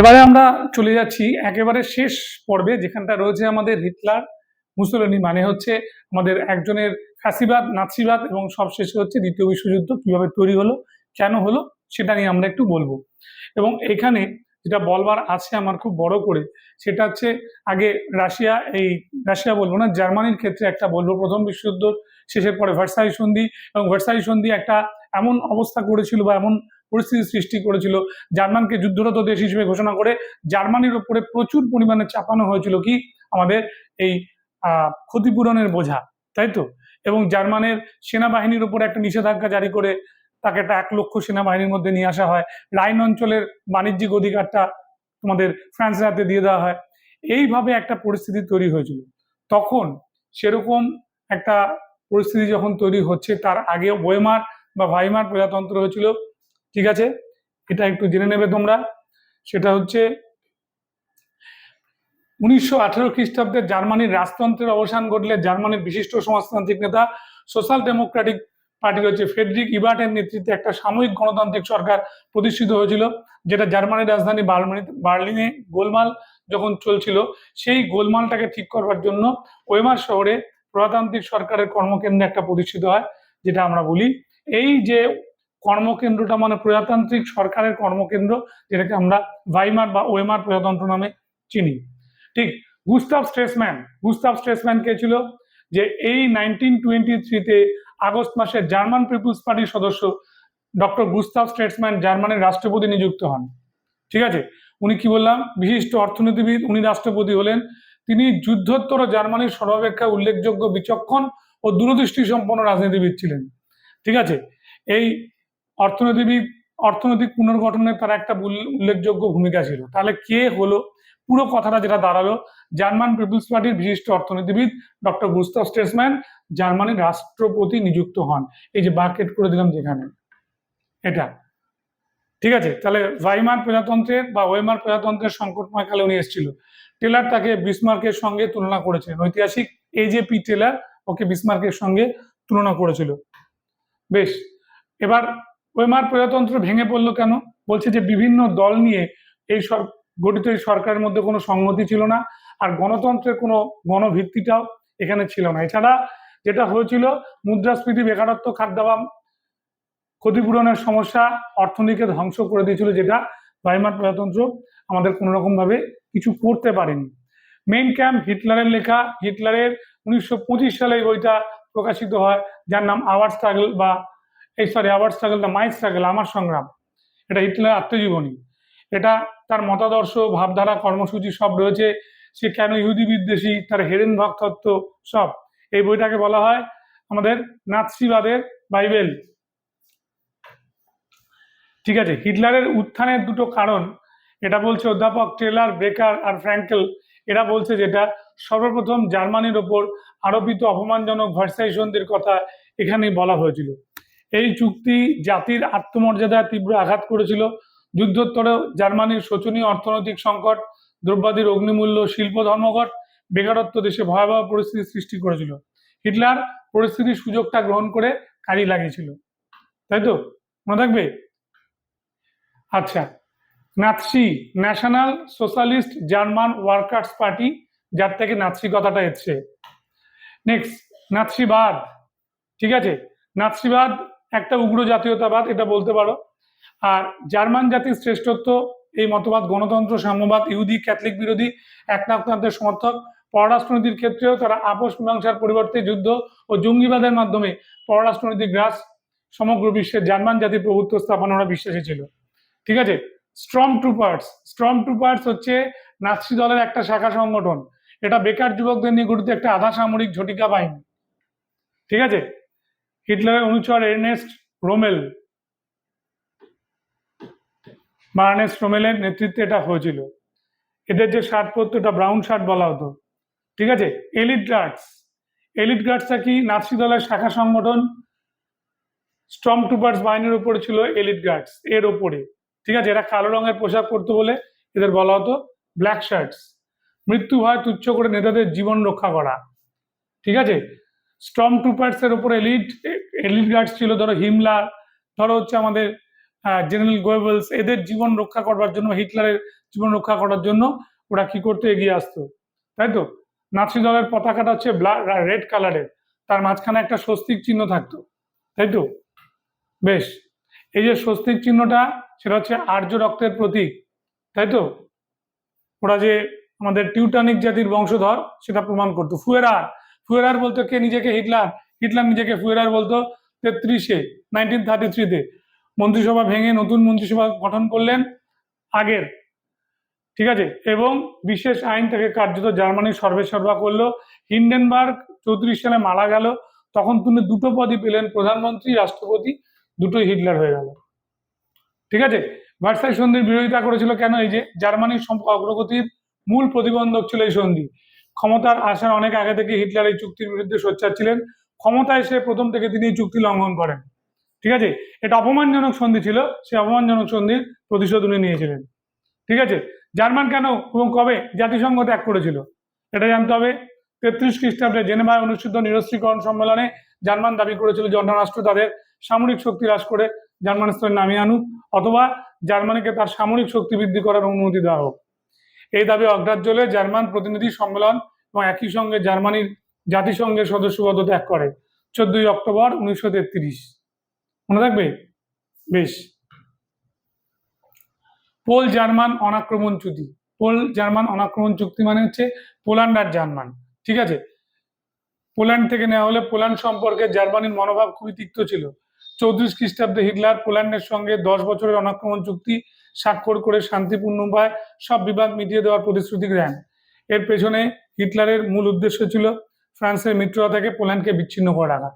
এবারে আমরা চলে যাচ্ছি একেবারে শেষ পর্বে, যেখানটা রয়েছে আমাদের হিটলার মুসোলিনি মানে হচ্ছে আমাদের একজনের ফ্যাসিবাদ নাৎসিবাদ এবং সবশেষে হচ্ছে দ্বিতীয় বিশ্বযুদ্ধ কীভাবে তৈরি হলো, কেন হলো, সেটা নিয়ে আমরা একটু বলব। এবং এখানে যেটা বলবার আছে আমার খুব বড় করে, সেটা হচ্ছে আগে রাশিয়া, এই রাশিয়া বলব না, জার্মানির ক্ষেত্রে একটা বলব প্রথম বিশ্বযুদ্ধ, শেষের পরে ভার্সাই সন্ধি এবং ভার্সাই সন্ধি একটা এমন অবস্থা করেছিল বা এমন পরিস্থিতি সৃষ্টি করেছিল। জার্মানকে যুদ্ধরত দেশ হিসেবে ঘোষণা করে জার্মানির উপরে প্রচুর পরিমাণে চাপানো হয়েছিল কি? আমাদের এই ক্ষতিপূরণের বোঝা, তাই তো? এবং জার্মানের সেনাবাহিনীর উপরে একটা নিষেধাজ্ঞা জারি করে তাকে একটা এক লক্ষ সেনাবাহিনীর মধ্যে নিয়ে আসা হয়। রাইন অঞ্চলের বাণিজ্যিক অধিকারটা তোমাদের ফ্রান্সের হাতে দিয়ে দেওয়া হয়। এইভাবে একটা পরিস্থিতি তৈরি হয়েছিল। তখন সেরকম একটা পরিস্থিতি যখন তৈরি হচ্ছে, তার আগে ওয়েমার বা ভাইমার প্রজাতন্ত্র হয়েছিল। ঠিক আছে? এটা একটু জেনে নেবে তোমরা। সেটা হচ্ছে, উনিশশো আঠেরো খ্রিস্টাব্দে জার্মানির রাজতন্ত্রের অবসান ঘটলে জার্মানির বিশিষ্ট সমাজতান্ত্রিক নেতা সোশ্যাল ডেমোক্রেটিক পার্টি হচ্ছে ফেডরিক ইবার্টের নেতৃত্বে একটা সাময়িক গণতান্ত্রিক সরকার প্রতিষ্ঠিত হয়েছিল, যেটা জার্মানির রাজধানী বার্লিনে গোলমাল যখন চলছিল, সেই গোলমালটাকে ঠিক করবার জন্য ওয়েমার শহরে প্রজাতান্ত্রিক সরকারের কর্মকেন্দ্র একটা প্রতিষ্ঠিত হয়, যেটা আমরা বলি। এই যে কর্মকেন্দ্রটা মানে প্রজাতান্ত্রিক সরকারের কর্মকেন্দ্র, যেটাকে আমরা ভাইমার বা ওয়েমার প্রজাতন্ত্র নামে চিনি। ঠিক, গুস্তাভ স্ট্রেসম্যান গুস্তাভ স্ট্রেসম্যান কে ছিল? যে এই নাইনটিন টোয়েন্টি থ্রিতে আগস্ট মাসে জার্মান পিপুলস পার্টির সদস্য ডক্টর গুস্তাভ স্ট্রেসম্যান জার্মানির রাষ্ট্রপতি নিযুক্ত হন। ঠিক আছে? উনি কি বললাম? বিশিষ্ট অর্থনীতিবিদ, উনি রাষ্ট্রপতি হলেন। তিনি যুদ্ধোত্তর জার্মানির সর্বাপেক্ষা উল্লেখযোগ্য বিচক্ষণ ও দূরদৃষ্টি সম্পন্ন রাজনীতিবিদ ছিলেন। ঠিক আছে? এই অর্থনীতিবিদ অর্থনৈতিক পুনর্গঠনে তার একটা উল্লে- উল্লেখযোগ্য ভূমিকা ছিল। তাহলে কে হলো? পুরো কথাটা যেটা দাঁড়াল, জার্মান পিপুলস পার্টির বিশিষ্ট অর্থনীতিবিদ ডক্টর গুস্তাভ স্টেসম্যান জার্মানির রাষ্ট্রপতি নিযুক্ত হন। এই যে বাকেট করে দিলাম যেখানে, এটা। ঠিক আছে, তাহলে ভাইমার প্রজাতন্ত্রের বা ওয়েমার প্রজাতন্ত্রের সংকটময় কালে উনি এসেছিল। টেলার তাকে বিসমার্কের সঙ্গে তুলনা করেছিলেন। ঐতিহাসিক এজেপি টেলার ওকে বিসমার্কের সঙ্গে তুলনা করেছিল। বেশ, এবার ওয়েমার প্রজাতন্ত্র ভেঙে পড়ল কেন? বলছে যে বিভিন্ন দল নিয়ে এই সর, গঠিত এই সরকারের মধ্যে কোনো সংহতি ছিল না আর গণতন্ত্রের কোনো গণভিত্তিটাও এখানে ছিল না। এছাড়া যেটা হয়েছিল, মুদ্রাস্ফীতি, বেকারত্ব, খাদ্যাভাব ক্ষতিপূরণের সমস্যা অর্থনীতিকে ধ্বংস করে দিয়েছিল যেটা ভাইমার প্রজাতন্ত্র আমাদের কোনো রকম ভাবে কিছু করতে পারেনি। মেইন ক্যাম্প হিটলারের লেখা, হিটলারের উনিশশো পঁচিশ সালে বইটা প্রকাশিত হয়, যার নাম আওয়ার স্ট্রাগল বা এই sorry our struggle the my struggle আমার সংগ্রাম। এটা হিটলার আত্মজীবনী। এটা তার মতাদর্শ, ভাবধারা, কর্মসূচি সব রয়েছে। সে কেন ইহুদি বিদ্বেষী, তার হেরেন তত্ত্ব সব। এই বইটাকে বলা হয় আমাদের নাৎসিবাদের বাইবেল। ঠিক আছে, হিটলারের উত্থানের দুটো কারণ। এটা বলছে অধ্যাপক টেলার বেকার আর ফ্র্যাঙ্কেল। এরা বলছে যেটা সর্বপ্রথম জার্মানির ওপর আরোপিত অপমানজনক ভার্সাই সন্ধির কথা এখানেই বলা হয়েছিল। এই চুক্তি জাতির আত্মমর্যাদায় তীব্র আঘাত করেছিল। যুদ্ধোত্তরে জার্মানির শোচনীয় অর্থনৈতিক সংকট, দ্রব্যাদির অগ্নিমূল্য, শিল্প ধর্মঘট, বেকারত্ব দেশে ভয়াবহ পরিস্থিতি সৃষ্টি করেছিল। হিটলার পরিস্থিতির সুযোগটা গ্রহণ করে কাজে লাগিয়েছিল। তাই তো? মনে থাকবে? আচ্ছা Nazi, national socialist German workers party, যার থেকে নাৎসি কথাটা এসছে। নেক্সট, নাৎসিবাদ। ঠিক আছে? নাৎসিবাদ একটা উগ্র জাতীয়তাবাদ, এটা বলতে পারো। আর জার্মান জাতির শ্রেষ্ঠত্ব, এই মতবাদ, গণতন্ত্র, সাম্যবাদ, ইহুদি, ক্যাথলিক বিরোধী একনাথনাথের সমর্থক, পররাষ্ট্রনীতির ক্ষেত্রেও তারা আপোষ মীমাংসার পরিবর্তে যুদ্ধ ও জঙ্গিবাদের মাধ্যমে পররাষ্ট্রনীতি গ্রাস সমগ্র বিশ্বে জার্মান জাতির প্রভুত্ব স্থাপন ওরা বিশ্বাসী ছিল। ঠিক আছে? Storm troopers. স্ট্রম ট্রুপার্স হচ্ছে নাৎসি দলের একটা শাখা সংগঠন। এটা বেকার যুবকদের নিয়ে গঠিত একটা আধা সামরিক ঝটিকা বাহিনী। ঠিক আছে? হিটলারের অনুচর এর্নেস্ট রোমেল। বা আর্নেস্ট রোমেলের নেতৃত্বে এটা হয়েছিল। এদের যে শার্ট পরতো, এটা ব্রাউন শার্ট বলা হতো। ঠিক আছে? এলিট গার্ডস এলিট গার্ডসটা কি? নাৎসি দলের শাখা সংগঠন। স্ট্রম ট্রুপার্স বাহিনীর উপরে ছিল এলিট গার্ডস এর ওপরে ঠিক আছে? এরা কালো রঙের পোশাক পরতো বলে এদের বলা হতো ব্ল্যাক শার্টস মৃত্যু ভয় তুচ্ছ করে নেতাদের জীবন রক্ষা করা। ঠিক আছে? স্ট্রম ট্রুপার্স এর উপর এলিট এলিট গার্ডস ছিল, ধরো হিমলার ধরো হচ্ছে আমাদের জেনারেল গোয়েবলস, এদের জীবন রক্ষা করবার জন্য, হিটলারের জীবন রক্ষা করার জন্য ওরা কি করতে এগিয়ে আসতো, তাই তো? নাৎসি দলের পতাকাটা হচ্ছে রেড কালারের, তার মাঝখানে একটা স্বস্তিক চিহ্ন থাকতো, তাই তো? বেশ, এই যে স্বস্তিক চিহ্নটা, সেটা হচ্ছে আর্য রক্তের প্রতীক, তাই তো? ওরা যে আমাদের টিউটানিক জাতির বংশধর, সেটা প্রমাণ করতো, ফুয়েরার ফুয়েরার বলতো কে নিজেকে হিটলার? হিটলার নিজেকে ফুয়েরার বলতো তেত্রিশে নাইনটিন থার্টি থ্রিতে মন্ত্রিসভা ভেঙে নতুন মন্ত্রিসভা গঠন করলেন আগের। ঠিক আছে? এবং বিশেষ আইন থেকে কার্যত জার্মানি সর্বে সর্বা করল। হিন্ডেনবার্গ চৌত্রিশ সালে মারা গেল। তখন তিনি দুটো পদই পেলেন, প্রধানমন্ত্রী, রাষ্ট্রপতি, দুটোই হিটলার হয়ে গেল। ঠিক আছে? ভার্সাই সন্ধির বিরোধিতা করেছিল কেন? এই যে জার্মানির অগ্রগতির মূল প্রতিবন্ধক ছিল এই সন্ধি। ক্ষমতার আসার অনেক আগে থেকে হিটলার এই চুক্তির বিরুদ্ধে সোচ্চার ছিলেন। ক্ষমতায় এসে প্রথম থেকে তিনি এই চুক্তি লঙ্ঘন করেন। ঠিক আছে? এটা অপমানজনক সন্ধি ছিল। সেই অপমানজনক সন্ধির প্রতিশোধ উনি নিয়েছিলেন। ঠিক আছে? জার্মান কেন এবং কবে? জাতিসংঘ ত্যাগ করেছিল। এটা জানতে হবে। তেত্রিশ খ্রিস্টাব্দে জেনেভায় অনুষ্ঠিত নিরস্ত্রীকরণ সম্মেলনে জার্মান দাবি করেছিল যে রাষ্ট্র তাদের সামরিক শক্তি হ্রাস করে জার্মান স্তরে নামিয়ে আনুক, অথবা জার্মানিকে তার সামরিক শক্তি বৃদ্ধি করার অনুমতি দেওয়া হোক। এই দাবি অগ্রাহ্য হলে জার্মান প্রতিনিধি সম্মেলন এবং একই সঙ্গে জার্মানির জাতিসংঘের সদস্যপদ ত্যাগ করে। চোদ্দই অক্টোবর উনিশশো তেত্রিশ। মনে থাকবে? বেশ। পোল জার্মান অনাক্রমণ চুক্তি। পোল জার্মান অনাক্রমণ চুক্তি মানে হচ্ছে পোল্যান্ড আর জার্মান। ঠিক আছে? পোল্যান্ড থেকে নেওয়া হলে পোল্যান্ড সম্পর্কে জার্মানির মনোভাব খুবই তিক্ত ছিল। চৌত্রিশ খ্রিস্টাব্দে হিটলার পোল্যান্ডের সঙ্গে দশ বছরের অনাক্রমণ চুক্তি স্বাক্ষর করে শান্তিপূর্ণ উপায় সব বিবাদ মিটিয়ে দেওয়ার প্রতিশ্রুতি দেন। এর পেছনে হিটলারের মূল উদ্দেশ্য ছিল ফ্রান্সের মিত্রতা থেকে পোল্যান্ডকে বিচ্ছিন্ন করে। রাখা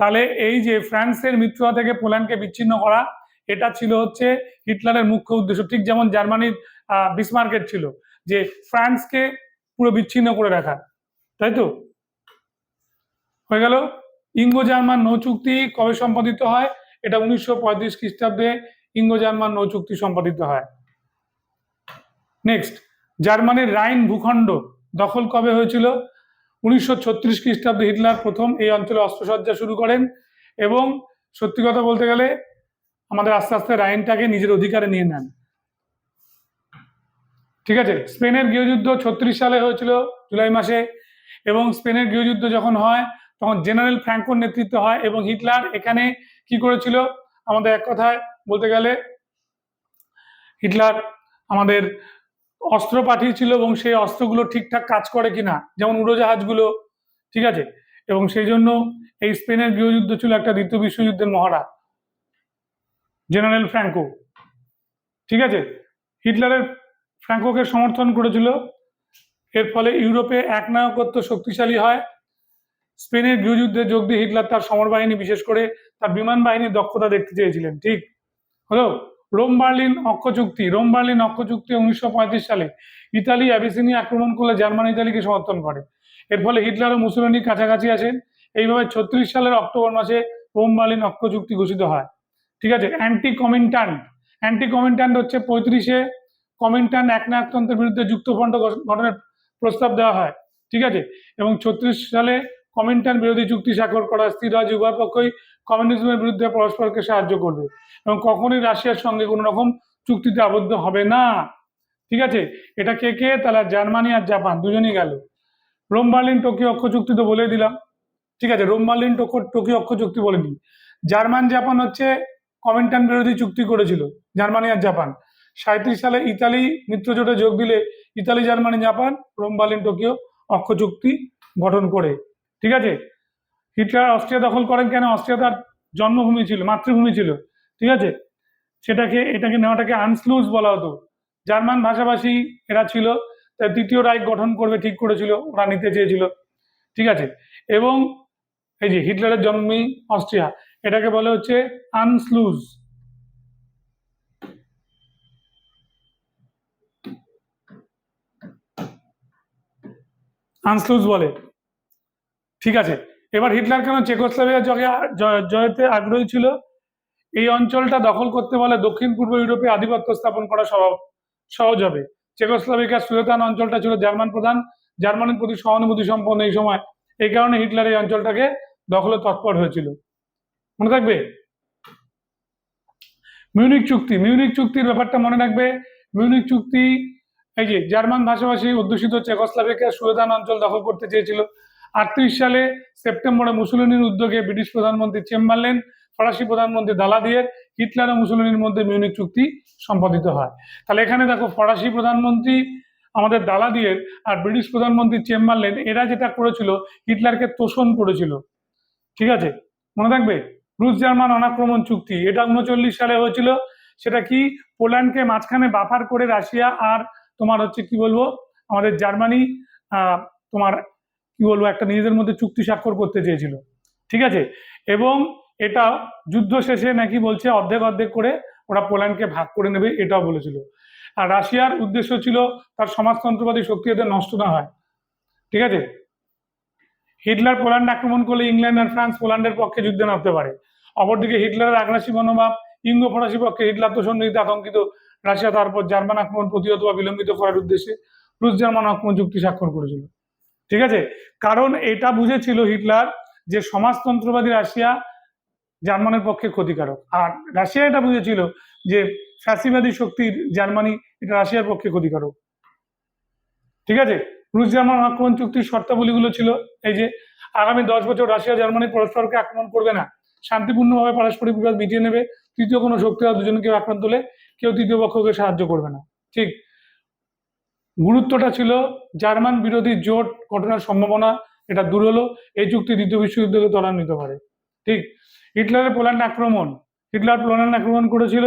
তাহলে এই যে ফ্রান্সের মিত্রতা থেকে পোল্যান্ডকে বিচ্ছিন্ন করা, এটা ছিল হচ্ছে হিটলারের মুখ্য উদ্দেশ্য। ঠিক যেমন জার্মানির বিসমার্কেট ছিল যে ফ্রান্সকে পুরো বিচ্ছিন্ন করে রাখা। তাই তো? হয়ে গেল। ইঙ্গো জার্মান নৌ চুক্তি কবে সম্পাদিত হয়? এটা উনিশশো পঁয়ত্রিশ খ্রিস্টাব্দে ইঙ্গো জার্মান নৌ চুক্তি সম্পাদিত হয়। নেক্সট জার্মানির রাইন ভূখণ্ড দখল কবে হয়েছিল? উনিশশো ছত্রিশ খ্রিস্টাব্দে হিটলার প্রথম এই অঞ্চলে অস্ত্রসজ্জা শুরু করেন এবং সত্যি কথা বলতে গেলে আমাদের আস্তে আস্তে রাইনটাকে নিজের অধিকারে নিয়ে নেন। ঠিক আছে, স্পেনের গৃহযুদ্ধ ছত্রিশ সালে হয়েছিল জুলাই মাসে এবং স্পেনের গৃহযুদ্ধ যখন হয়, তখন জেনারেল ফ্র্যাঙ্কোর নেতৃত্ব হয় এবং হিটলার এখানে কি করেছিল? আমাদের এক কথায় বলতে গেলে হিটলার আমাদের অস্ত্র পাঠিয়েছিল এবং সেই অস্ত্রগুলো ঠিকঠাক কাজ করে কিনা, যেমন উড়োজাহাজগুলো, ঠিক আছে? এবং সেই জন্য এই স্পেনের গৃহযুদ্ধ ছিল একটা দ্বিতীয় বিশ্বযুদ্ধের মহড়া। জেনারেল ফ্র্যাঙ্কো, ঠিক আছে? হিটলারের ফ্র্যাঙ্কোকে সমর্থন করেছিল। এর ফলে ইউরোপে একনায়কত্ব শক্তিশালী হয়। স্পেনের গৃহযুদ্ধে যোগ দিয়ে হিটলার তার সমর বাহিনী বিশেষ করে তার বিমান বাহিনীর দক্ষতা দেখতে চেয়েছিলেন, ঠিক? হলো রোম বার্লিন অক্ষ চুক্তি, রোম বার্লিন অক্ষ চুক্তি উনিশশো পঁয়ত্রিশ সালে ইতালি অ্যাবিসিনিয়া আক্রমণ করলে জার্মানি ইতালিকে সমর্থন করে। এর ফলে হিটলার ও মুসোলিনি কাছাকাছি আসেন এইভাবে ছত্রিশ সালের অক্টোবর মাসে রোম বার্লিন অক্ষ চুক্তি ঘোষিত হয়। ঠিক আছে? অ্যান্টি কমিন্টান্ট অ্যান্টি কমিন্টান্ট হচ্ছে পঁয়ত্রিশে কমিন্টান্ট একনায়কতন্ত্রের বিরুদ্ধে যুক্তফ্রন্ট গঠনের প্রস্তাব দেওয়া হয়। ঠিক আছে? এবং ছত্রিশ সালে কমিন্টান বিরোধী চুক্তি স্বাক্ষর করা স্থির যে উভয় পক্ষই কমিউনিজমের বিরুদ্ধে পরস্পরকে সাহায্য করবে। এবং কখনোই রাশিয়ার সঙ্গে কোনো রকম চুক্তিতে আবদ্ধ হবে না। ঠিক আছে? এটা কে কে? তাহলে জার্মানি আর জাপান, দুজনই গেল। রোম, বার্লিন, টোকিও অক্ষ চুক্তি তো বলে দিলাম। ঠিক আছে? রোম, বার্লিন, টোকো, টোকিও অক্ষ চুক্তি বলে দিই জার্মান, জাপান হচ্ছে কমেন্টান বিরোধী চুক্তি করেছিল, জার্মানি আর জাপান। সাঁত্রিশ সালে ইতালি মিত্রজোটে যোগ দিলে Italy, Germany, Japan, Rome, Berlin, Tokyo অক্ষ চুক্তি গঠন করে। ঠিক আছে? হিটলার অস্ট্রিয়া দখল করেন কেন? অস্ট্রিয়া তার জন্মভূমি ছিল, মাতৃভূমি ছিল। ঠিক আছে? সেটাকে, এটাকে নেওয়াটাকে আনস্লুজ বলা হতো। জার্মান ভাষাভাষী এরা ছিল, তাই দ্বিতীয় রাইট গঠন করবে, ঠিক করেছিল, ওরা নিতে চেয়েছিল। ঠিক আছে? এবং এই যে হিটলারের জন্মই অস্ট্রিয়া, এটাকে বলে হচ্ছে আনস্লুজ। আনসলুজ বলে। ঠিক আছে। এবার হিটলার কেন চেকোস্লোভিয়া জগে জয়তে আগ্রহী ছিল? এই অঞ্চলটা দখল করতে বলে দক্ষিণ পূর্ব ইউরোপে আধিপত্য স্থাপন করা সহজ হবে। চেকোস্লোভিকার সুয়েতান অঞ্চলটা ছিল জার্মান প্রধান। জার্মানির প্রতি সহানুভূতি সম্পন্ন এই সময়। এই কারণে হিটলার এই অঞ্চলটাকে দখলে তৎপর হয়েছিল। মনে থাকবে? মিউনিক চুক্তি। মিউনিক চুক্তির ব্যাপারটা মনে রাখবে। মিউনিক চুক্তি, এই যে জার্মান ভাষাভাষী অধ্যুষিত চেকোস্লাভেকিয়া সুয়েদান অঞ্চল দখল করতে চেয়েছিল। আটত্রিশ সালে সেপ্টেম্বরে মুসুলিনির উদ্যোগে ব্রিটিশ প্রধানমন্ত্রী চেম্বারলেন, ফরাসি প্রধানমন্ত্রী দালাদিয়ের হিটলার ও মুসুলিনির মধ্যে মিউনিক চুক্তি সম্পাদিত হয়। তাহলে এখানে দেখো ফরাসি প্রধানমন্ত্রী আমাদের দালাদিয়ের আর ব্রিটিশ প্রধানমন্ত্রী চেম্বারলেন, এরা যেটা করেছিল, হিটলারকে তোষণ করেছিল। ঠিক আছে? মনে থাকবে? রুশ জার্মান অনাক্রমণ চুক্তি। এটা উনচল্লিশ সালে হয়েছিল। সেটা কি? পোল্যান্ডকে মাঝখানে বাফার করে রাশিয়া আর তোমার হচ্ছে কি বলব? আমাদের জার্মানি তোমার কি বলব, একটা নিজেদের মধ্যে চুক্তি স্বাক্ষর করতে চেয়েছিল। ঠিক আছে? এবং এটা যুদ্ধ শেষে নাকি বলছে অর্ধেক অর্ধেক করে ওরা পোল্যান্ডকে ভাগ করে নেবে, এটাও বলেছিল। আর রাশিয়ার উদ্দেশ্য ছিল তার সমাজতন্ত্রবাদী শক্তি যাতে নষ্ট না হয়। ঠিক আছে? হিটলার পোল্যান্ড আক্রমণ করলে ইংল্যান্ড আর ফ্রান্স পোল্যান্ডের পক্ষে যুদ্ধে নামতে পারে। অপরদিকে হিটলারের আগ্রাসী মনোভাব, ইঙ্গ ফরাসি পক্ষে হিটলার তো সন্নিহিত আতঙ্কিত। রাশিয়া তারপর জার্মান আক্রমণ প্রতিহত বা বিলম্বিত করার উদ্দেশ্যে রুশ জার্মান আক্রমণ চুক্তি স্বাক্ষর করেছিল। ঠিক আছে? কারণ এটা বুঝেছিল হিটলার যে সমাজতন্ত্রবাদী রাশিয়া জার্মানের পক্ষে ক্ষতিকারক। আর রাশিয়া এটা বুঝেছিল যে ফ্যাসিবাদী শক্তির জার্মানি এটা রাশিয়ার পক্ষে ক্ষতিকারক। ঠিক আছে? রুশ জার্মান আক্রমণ চুক্তির শর্তাবলীগুলো ছিল এই যে আগামী দশ বছর রাশিয়া জার্মানি পরস্পরকে আক্রমণ করবে না। শান্তিপূর্ণভাবে পারস্পরিক বিবাদ মিটিয়ে নেবে। তৃতীয় কোনো শক্তি দুজনকে আক্রান্ত হলে কেউ তৃতীয় পক্ষকে সাহায্য করবে না। ঠিক? গুরুত্বটা ছিল জার্মান বিরোধী জোট ঘটনার সম্ভাবনা, এটা দূর হলো, এই চুক্তি দ্বিতীয় বিশ্বযুদ্ধকে ত্বরান্বিত করে। ঠিক, হিটলারের পোল্যান্ড আক্রমণ, হিটলার পোল্যান্ড আক্রমণ করেছিল,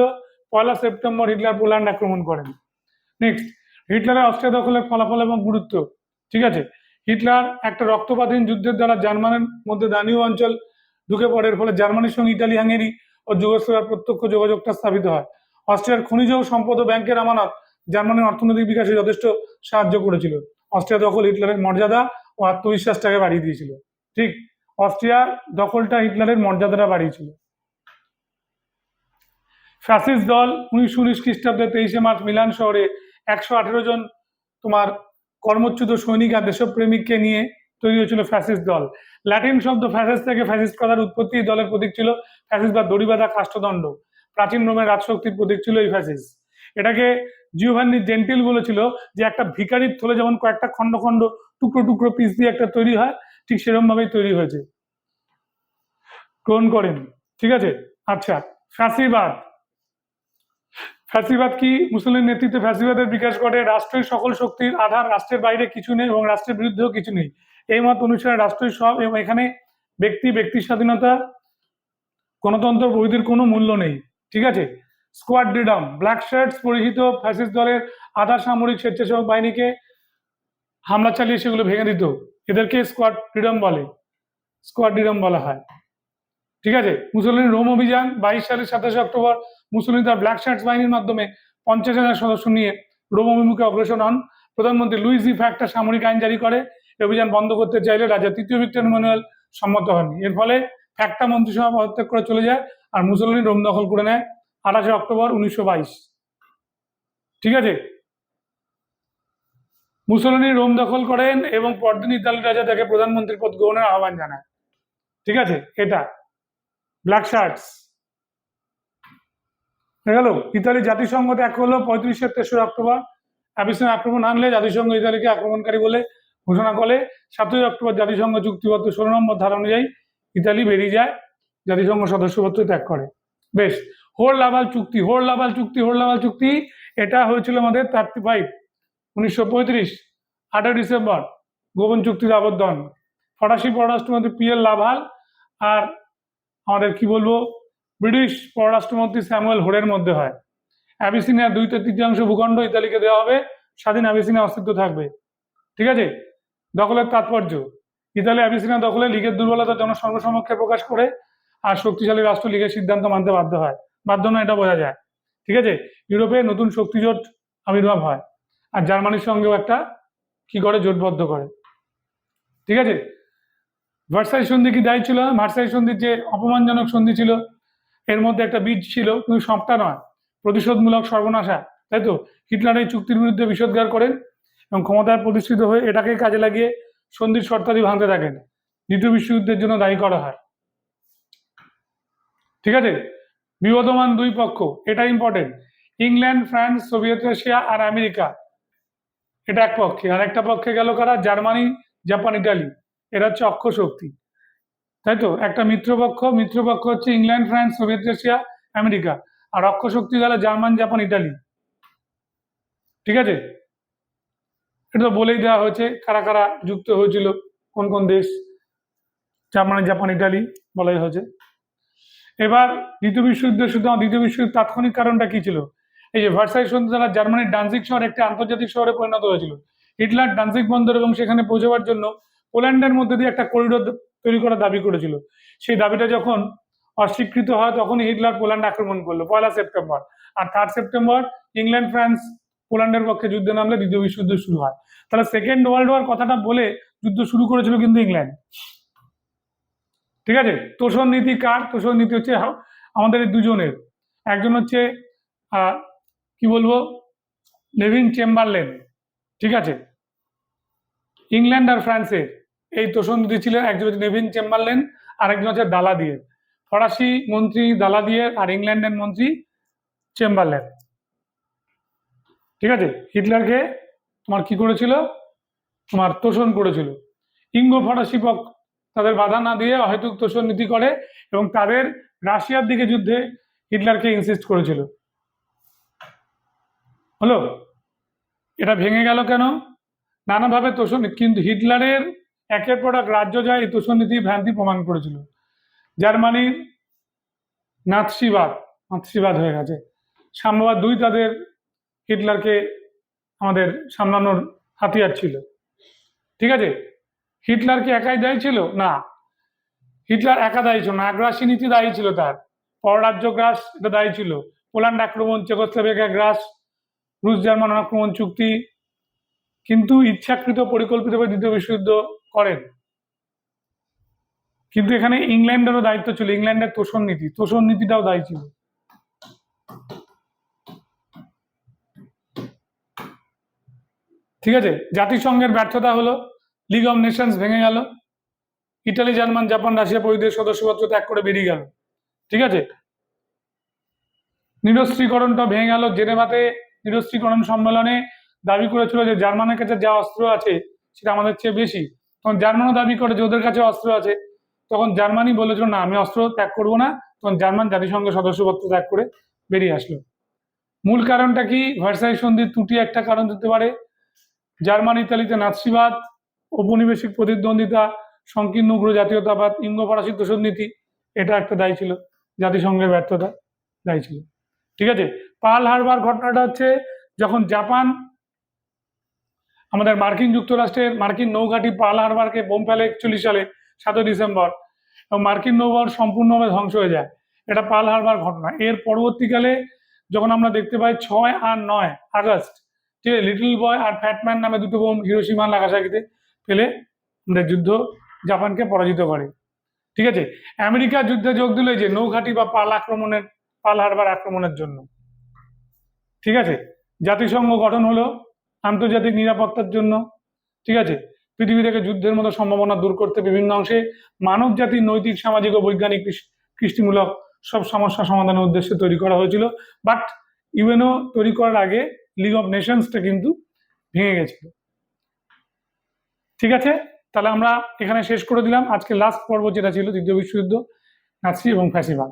পয়লা সেপ্টেম্বর হিটলার পোল্যান্ড আক্রমণ করেন। নেক্সট, হিটলারের অস্ট্রিয়া দখলের ফলাফল এবং গুরুত্ব। ঠিক আছে, হিটলার একটা রক্তপাতহীন যুদ্ধের দ্বারা জার্মানের মধ্যে দানীয় অঞ্চল ঢুকে পড়ে, এর ফলে জার্মানির সঙ্গে ইতালি হাঙ্গেরি ও যুগোস্লাভিয়ার প্রত্যক্ষ যোগাযোগটা স্থাপিত হয়। অস্ট্রিয়ার খনিজ সম্পদ ব্যাংকের আমানত জার্মানির অর্থনৈতিক বিকাশে যথেষ্ট সাহায্য করেছিল। অস্ট্রিয়া দখল হিটলারের মর্যাদা ও আত্মবিশ্বাসটাকে বাড়িয়ে দিয়েছিল। ঠিক অস্ট্রিয়ার দখলটা হিটলারের মর্যাদাটা বাড়িয়েছিল। ফ্যাসিস্ট দল উনিশশো উনিশ খ্রিস্টাব্দে তেইশে মার্চ মিলান শহরে একশো আঠেরো জন তোমার কর্মচ্যুত সৈনিক আর দেশপ্রেমিককে নিয়ে তৈরি হয়েছিল ফ্যাসিস দল। ল্যাটিন শব্দ ফ্যাসিস্ট থেকে ফ্যাসিস কথার উৎপত্তি দলের প্রতীক ছিল ফ্যাসিস্ট বা দড়িবাঁধা কাষ্ঠদণ্ড। প্রাচীন রোমের রাজশক্তির প্রতীক ছিল এই ফ্যাসিস্ট। এটাকে জিওভান্নি জেন্টিল বলেছিল যে একটা ভিকারির থলে যেমন কয়েকটা খন্ড খন্ড টুকরো টুকরো পিস দিয়ে একটা তৈরি হয়, ঠিক সেরকম ভাবেই তৈরি হয়েছে। গ্রহণ করেন, ঠিক আছে? আচ্ছা ফ্যাসিবাদ। ফ্যাসিবাদ কি? মুসলিম নেতৃত্বে ফ্যাসিবাদের বিকাশ ঘটে রাষ্ট্রের সকল শক্তির আধার, রাষ্ট্রের বাইরে কিছু নেই এবং রাষ্ট্রের বিরুদ্ধেও কিছু নেই। এই মত অনুসারে রাষ্ট্রই সব এবং এখানে ব্যক্তি ব্যক্তি স্বাধীনতা, গণতন্ত্র বৈধির কোনো মূল্য নেই, ঠিক আছে? স্কোয়াড ফ্রিডম ব্ল্যাক শার্টস পরিহিত ফ্যাসিস্ট দলের আধা সামরিক স্বেচ্ছাসেবক বাহিনীকে হামলা চালিয়ে সেগুলো ভেঙে দিত। এদেরকে স্কোয়াড ফ্রিডম বলে। স্কোয়াড ফ্রিডম বলা হয়। ঠিক আছে? মুসলিম রোম অভিযান বাইশ সালের সাতাশে অক্টোবর মুসলিম তার ব্ল্যাক শার্টস বাহিনীর মাধ্যমে পঞ্চাশ হাজার সদস্য নিয়ে রোম অভিমুখে অগ্রসর হন। প্রধানমন্ত্রী লুইস ই একটা সামরিক আইন জারি করে। অভিযান বন্ধ করতে চাইলে রাজা তৃতীয় ভিক্টর ম্যানুয়াল সম্মত হননি এর ফলে ফ্যাক্টা মন্ত্রিসভা পদত্যাগ করে চলে যায় আর মুসলিম রোম দখল করে নেয়। আঠাশে অক্টোবর উনিশশো বাইশ। ঠিক আছে? মুসলিনী রোম দখল করেন এবং পরদিন ইতালি রাজা তাকে প্রধানমন্ত্রীর পদ গ্রহণের আহ্বান জানায়। ঠিক আছে? এটা। ব্ল্যাক শার্টস গেল? ইতালি জাতিসংঘ ত্যাগ হলো পঁয়ত্রিশে তেসরা অক্টোবর। অ্যাবিসিন আক্রমণ আনলে জাতিসংঘ ইতালিকে আক্রমণকারী বলে ঘোষণা করে। সাতই অক্টোবর জাতিসংঘ চুক্তিবদ্ধ ষোলো নম্বর ধারা অনুযায়ী ইতালি বেরিয়ে যায়। জাতিসংঘ সদস্যপত্র ত্যাগ করে। বেশ হোর লাভাল চুক্তি হোর লাভাল চুক্তি হোর লাভাল চুক্তি, এটা হয়েছিল আমাদের থার্টি ফাইভ উনিশশো পঁয়ত্রিশ আটই ডিসেম্বর, গোপন চুক্তির আবদ্ধন ফরাসি পররাষ্ট্রমন্ত্রী পি এল লাভাল আর আমাদের কি বলব, ব্রিটিশ পররাষ্ট্রমন্ত্রী স্যামুয়েল হোরের মধ্যে হয়। অ্যাবিসিনিয়ার দুই তৃতীয়াংশ ভূখণ্ড ইতালিকে দেওয়া হবে, স্বাধীন অ্যাবিসিনিয়া অস্তিত্ব থাকবে। ঠিক আছে? দখলের তাৎপর্য। ইতালি অ্যাবিসিনিয়া দখলে লীগের দুর্বলতা জনসর্বসমক্ষে প্রকাশ করে আর শক্তিশালী রাষ্ট্র লীগের সিদ্ধান্ত মানতে বাধ্য হয়। বাধ্য নয়, এটা বোঝা যায়। ঠিক আছে? ইউরোপে নতুন শক্তিজোট আবির্ভাব হয়। আর জার্মানির সঙ্গেও একটা কি করে? জোটবদ্ধ করে। ঠিক আছে? ভার্সাই সন্ধি কি দায়ী ছিল? ভার্সাই সন্ধির যে অপমানজনক সন্ধি ছিল, এর মধ্যে একটা বীজ ছিল, কিন্তু সবটা নয়। প্রতিশোধমূলক সর্বনাশা, তাই তো? হিটলার এই চুক্তির বিরুদ্ধে বিষোদ্গার করেন এবং ক্ষমতায় প্রতিষ্ঠিত হয়ে এটাকে কাজে লাগিয়ে সন্ধির শর্তাদি ভাঙতে থাকেন। দ্বিতীয় বিশ্বযুদ্ধের জন্য দায়ী করা হয়। ঠিক আছে? বিবদমান দুই পক্ষ, এটা important England, France, Soviet Russia আর আমেরিকা, এটা এক পক্ষে। আর একটা পক্ষে গেল কারা? Germany, Japan, Italy. এরা হচ্ছে অক্ষ শক্তি। তাই তো? একটা মিত্রপক্ষ মিত্রপক্ষ হচ্ছে England, France, Soviet Russia, America. আর অক্ষ শক্তি গেল জার্মান, জাপান, ইটালি। ঠিক আছে? এটা তো বলেই দেওয়া হয়েছে কারা কারা যুক্ত হয়েছিল, কোন কোন দেশ? জার্মানি, জাপান, ইটালি বলাই হয়েছে। এবার দ্বিতীয় বিশ্বযুদ্ধ শুধু দ্বিতীয় বিশ্বযুদ্ধ তাৎক্ষণিক কারণটা কি ছিল? এই যে ভার্সাই সন্ধি দ্বারা জার্মানির ডান্সিক শহর একটি আন্তর্জাতিক শহরে পরিণত হয়েছিল। হিটলার ডান্সিক বন্দর এবং সেখানে পৌঁছাবার জন্য পোল্যান্ডের মধ্যে দিয়ে একটা করিডোর তৈরি করার দাবি করেছিল। সেই দাবিটা যখন অস্বীকৃত হয়, তখনই হিটলার পোল্যান্ড আক্রমণ করল, পয়লা সেপ্টেম্বর। আর থার্ড সেপ্টেম্বর ইংল্যান্ড, ফ্রান্স, পোল্যান্ডের পক্ষে যুদ্ধে নামলে দ্বিতীয় বিশ্বযুদ্ধ শুরু হয়। তাহলে সেকেন্ড ওয়ার্ল্ড ওয়ার কথাটা বলে যুদ্ধ শুরু করেছিল কিন্তু ইংল্যান্ড। ঠিক আছে? তোষণ নীতি কার? তোষণ নীতি হচ্ছে আমাদের দুজনের। একজন হচ্ছে কি বলব? নেভিন চেম্বারলেন ঠিক আছে? ইংল্যান্ড আর ফ্রান্সের এই তোষণ নীতি ছিল একজন হচ্ছে নেভিন চেম্বারলেন আর একজন হচ্ছে দালা দিয়ে ফরাসি মন্ত্রী দালা দিয়ে আর ইংল্যান্ডের মন্ত্রী চেম্বারলেন ঠিক আছে? হিটলারকে তোমার কি করেছিল? তোমার তোষণ করেছিল। ইঙ্গ ফরাসি তাদের বাধা না দিয়ে অহেতুক তোষণ নীতি করে এবং তাদের রাশিয়ার দিকে যুদ্ধে হিটলারকে ইনসিস্ট করেছিল। হলো? এটা ভেঙে গেল কেন? নানাভাবে তোষণ, কিন্তু হিটলারের একের পর এক রাজ্য যায় এই তোষণ নীতি ভ্রান্তি প্রমাণ করেছিল। জার্মানির নাৎসিবাদ নাৎসিবাদ হয়ে গেছে। সাম্যবাদ দুই তাদের হিটলারকে আমাদের সামলানোর হাতিয়ার ছিল। ঠিক আছে? হিটলার কি একাই দায়ী ছিল? না। হিটলার একা দায়ী ছিল না, আগ্রাসী নীতি দায়ী ছিল তার। পররাজ্য গ্রাস এটা দায়ী ছিল। পোল্যান্ড আক্রমণ চেকোস্লোভাকিয়া গ্রাস, রুশ জার্মান আক্রমণ চুক্তি কিন্তু ইচ্ছাকৃত পরিকল্পিতভাবে দ্বিতীয় বিশ্বযুদ্ধ করেন। কিন্তু এখানে ইংল্যান্ডেরও দায়িত্ব ছিল, ইংল্যান্ডের তোষণ নীতি। তোষণ নীতিটাও দায়ী ছিল। ঠিক আছে? জাতিসংঘের ব্যর্থতা হলো লিগ অফ নেশনস ভেঙে গেল। ইটালি জার্মান জাপান রাশিয়া প্রভৃতির সদস্যপত্র ত্যাগ করে বেরিয়ে গেল। ঠিক আছে? নিরস্ত্রীকরণটা ভেঙে গেল। জেনেভাতে নিরস্ত্রীকরণ সম্মেলনে দাবি করেছিল যে জার্মানের কাছে যা অস্ত্র আছে সেটা আমাদের চেয়ে বেশি। তখন জার্মানও দাবি করে যে ওদের কাছে অস্ত্র আছে। তখন জার্মানি বলেছিল, না, আমি অস্ত্র ত্যাগ করব না। তখন জার্মান জাতিসংঘের সদস্যপত্র ত্যাগ করে বেরিয়ে আসলো। মূল কারণটা কি? ভার্সাই সন্ধির ত্রুটি একটা কারণ হতে পারে। জার্মান, ইতালিতে নাৎসিবাদ ঔপনিবেশিক প্রতিদ্বন্দ্বিতা, সংকীর্ণ উগ্র জাতীয়তাবাদ, ইঙ্গ দোষণ নীতি এটা একটা দায়ী ছিল, জাতিসংঘের ব্যর্থতা দায়ী ছিল। ঠিক আছে? পাল হারবার ঘটনাটা হচ্ছে যখন জাপান আমাদের মার্কিন যুক্তরাষ্ট্রের মার্কিন নৌঘাঁটি পাল হারবারকে বোম ফেলে একচল্লিশ সালে, সাতই ডিসেম্বর, এবং মার্কিন নৌবহর সম্পূর্ণভাবে ধ্বংস হয়ে যায়। এটা পাল হারবার ঘটনা। এর পরবর্তীকালে যখন আমরা দেখতে পাই ছয় আর নয় আগস্ট, ঠিক আছে? লিটল বয় আর ফ্যাটম্যান নামে দুটো বোম হিরোসীমা নাগাসাকিতে ফেলে আমাদের যুদ্ধ জাপানকে পরাজিত করে। ঠিক আছে? আমেরিকা যুদ্ধে যোগ দিল যে নৌঘাঁটি বা পাল আক্রমণের, পাল হারবার আক্রমণের জন্য। ঠিক আছে? জাতিসংঘ গঠন হলো আন্তর্জাতিক নিরাপত্তার জন্য। ঠিক আছে? পৃথিবী থেকে যুদ্ধের মতো সম্ভাবনা দূর করতে বিভিন্ন অংশে মানব জাতির নৈতিক, সামাজিক ও বৈজ্ঞানিক কৃষ্টিমূলক সব সমস্যা সমাধানের উদ্দেশ্যে তৈরি করা হয়েছিল। বাট ইউএনও তৈরি করার আগে লিগ অফ নেশনসটা কিন্তু ভেঙে গেছিল। ঠিক আছে? তাহলে আমরা এখানে শেষ করে দিলাম। আজকে লাস্ট পর্ব যেটা ছিল দ্বিতীয় বিশ্বযুদ্ধ, নাৎসি এবং ফ্যাসিবাদ।